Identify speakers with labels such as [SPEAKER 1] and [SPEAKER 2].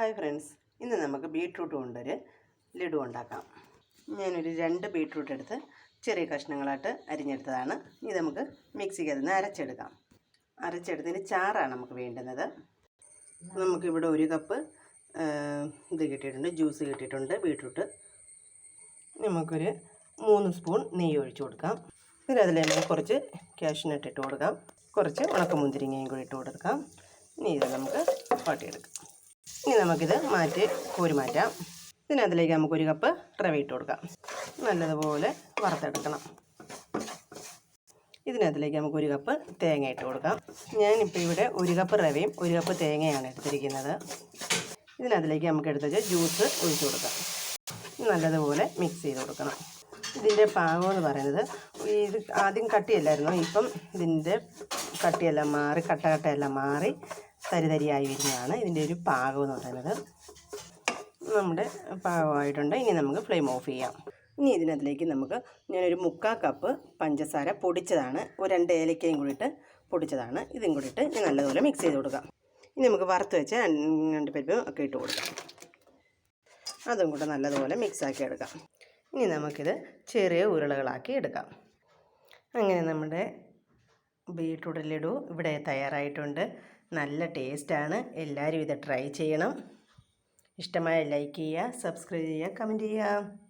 [SPEAKER 1] Hi friends ഇന്ന് നമുക്ക് beetroot കൊണ്ടൊരു ലഡു ഉണ്ടാക്കാം. ഞാനൊരു രണ്ട് ബീട്രൂട്ട് എടുത്ത് ചെറിയ കഷ്ണങ്ങളായിട്ട് അരിഞ്ഞെടുത്തതാണ്. ഇത് നമുക്ക് മിക്സിക്ക് അതിൽ നിന്ന് അരച്ചെടുക്കാം. അരച്ചെടുത്തതിന് ചാറാണ് നമുക്ക് വേണ്ടുന്നത്. നമുക്കിവിടെ ഒരു കപ്പ് ഇത് കിട്ടിയിട്ടുണ്ട് ജ്യൂസ് കിട്ടിയിട്ടുണ്ട് ബീട്രൂട്ട് നമുക്കൊരു മൂന്ന് സ്പൂൺ നെയ്യ് ഒഴിച്ചു കൊടുക്കാം. പിന്നെ അതിൽ തന്നെ കുറച്ച് കാഷ്നട്ട് ഇട്ട് കൊടുക്കാം. കുറച്ച് ഉണക്കമുന്തിരിങ്ങയും കൂടി ഇട്ട് കൊടുക്കാം. ഇനി ഇത് നമുക്ക് വാട്ടിയെടുക്കാം. ഇനി നമുക്കിത് മാറ്റി കോരി മാറ്റാം. ഇതിനകത്തിലേക്ക് നമുക്കൊരു കപ്പ് റവ ഇട്ട് കൊടുക്കാം. നല്ലതുപോലെ വറുത്തെടുക്കണം. ഇതിനകത്തിലേക്ക് നമുക്ക് ഒരു കപ്പ് തേങ്ങ ഇട്ട് കൊടുക്കാം. ഞാനിപ്പോൾ ഇവിടെ ഒരു കപ്പ് റവയും ഒരു കപ്പ് തേങ്ങയാണ് എടുത്തിരിക്കുന്നത്. ഇതിനകത്തിലേക്ക് നമുക്ക് എടുത്തത് ജ്യൂസ് ഒഴിച്ചു കൊടുക്കാം. നല്ലതുപോലെ മിക്സ് ചെയ്ത് കൊടുക്കണം. ഇതിന്റെ പാകം എന്ന് പറയുന്നത് ഇത് ആദ്യം കട്ടിയല്ലായിരുന്നു? ഇപ്പം ഇതിന്റെ കട്ടിയെല്ലാം മാറി കട്ട കട്ടയെല്ലാം മാറി തരി തരിയായി വരുന്നതാണ് ഇതിന്റെ ഒരു പാകം എന്ന് പറയുന്നത്. നമ്മുടെ പാകമായിട്ടുണ്ട്. ഇനി നമുക്ക് ഫ്ലെയിം ഓഫ് ചെയ്യാം. ഇനി ഇതിനകത്തിലേക്ക് നമുക്ക് ഞാനൊരു മുക്കാൽ കപ്പ് പഞ്ചസാര പൊടിച്ചതാണ്. ഒരു രണ്ട് ഏലക്കയും കൂടിയിട്ട് പൊടിച്ചതാണ്. ഇതും കൂടിയിട്ട് ഞാൻ നല്ലതുപോലെ മിക്സ് ചെയ്ത് കൊടുക്കാം. ഇനി നമുക്ക് വറുത്ത് വെച്ച് രണ്ട് പരിപ്പും ഒക്കെ ഇട്ട് കൊടുക്കാം. അതും കൂടെ നല്ലതുപോലെ മിക്സാക്കി എടുക്കാം. ഇനി നമുക്കിത് ചെറിയ ഉരുളകളാക്കി എടുക്കാം. അങ്ങനെ നമ്മുടെ ബീട്രൂട്ട് ലഡു ഇവിടെ തയ്യാറായിട്ടുണ്ട്. നല്ല ടേസ്റ്റാണ്. എല്ലാവരും ഇത് ട്രൈ ചെയ്യണം. ഇഷ്ടമായ ലൈക്ക് ചെയ്യുക സബ്സ്ക്രൈബ് ചെയ്യുക കമന്റ് ചെയ്യുക.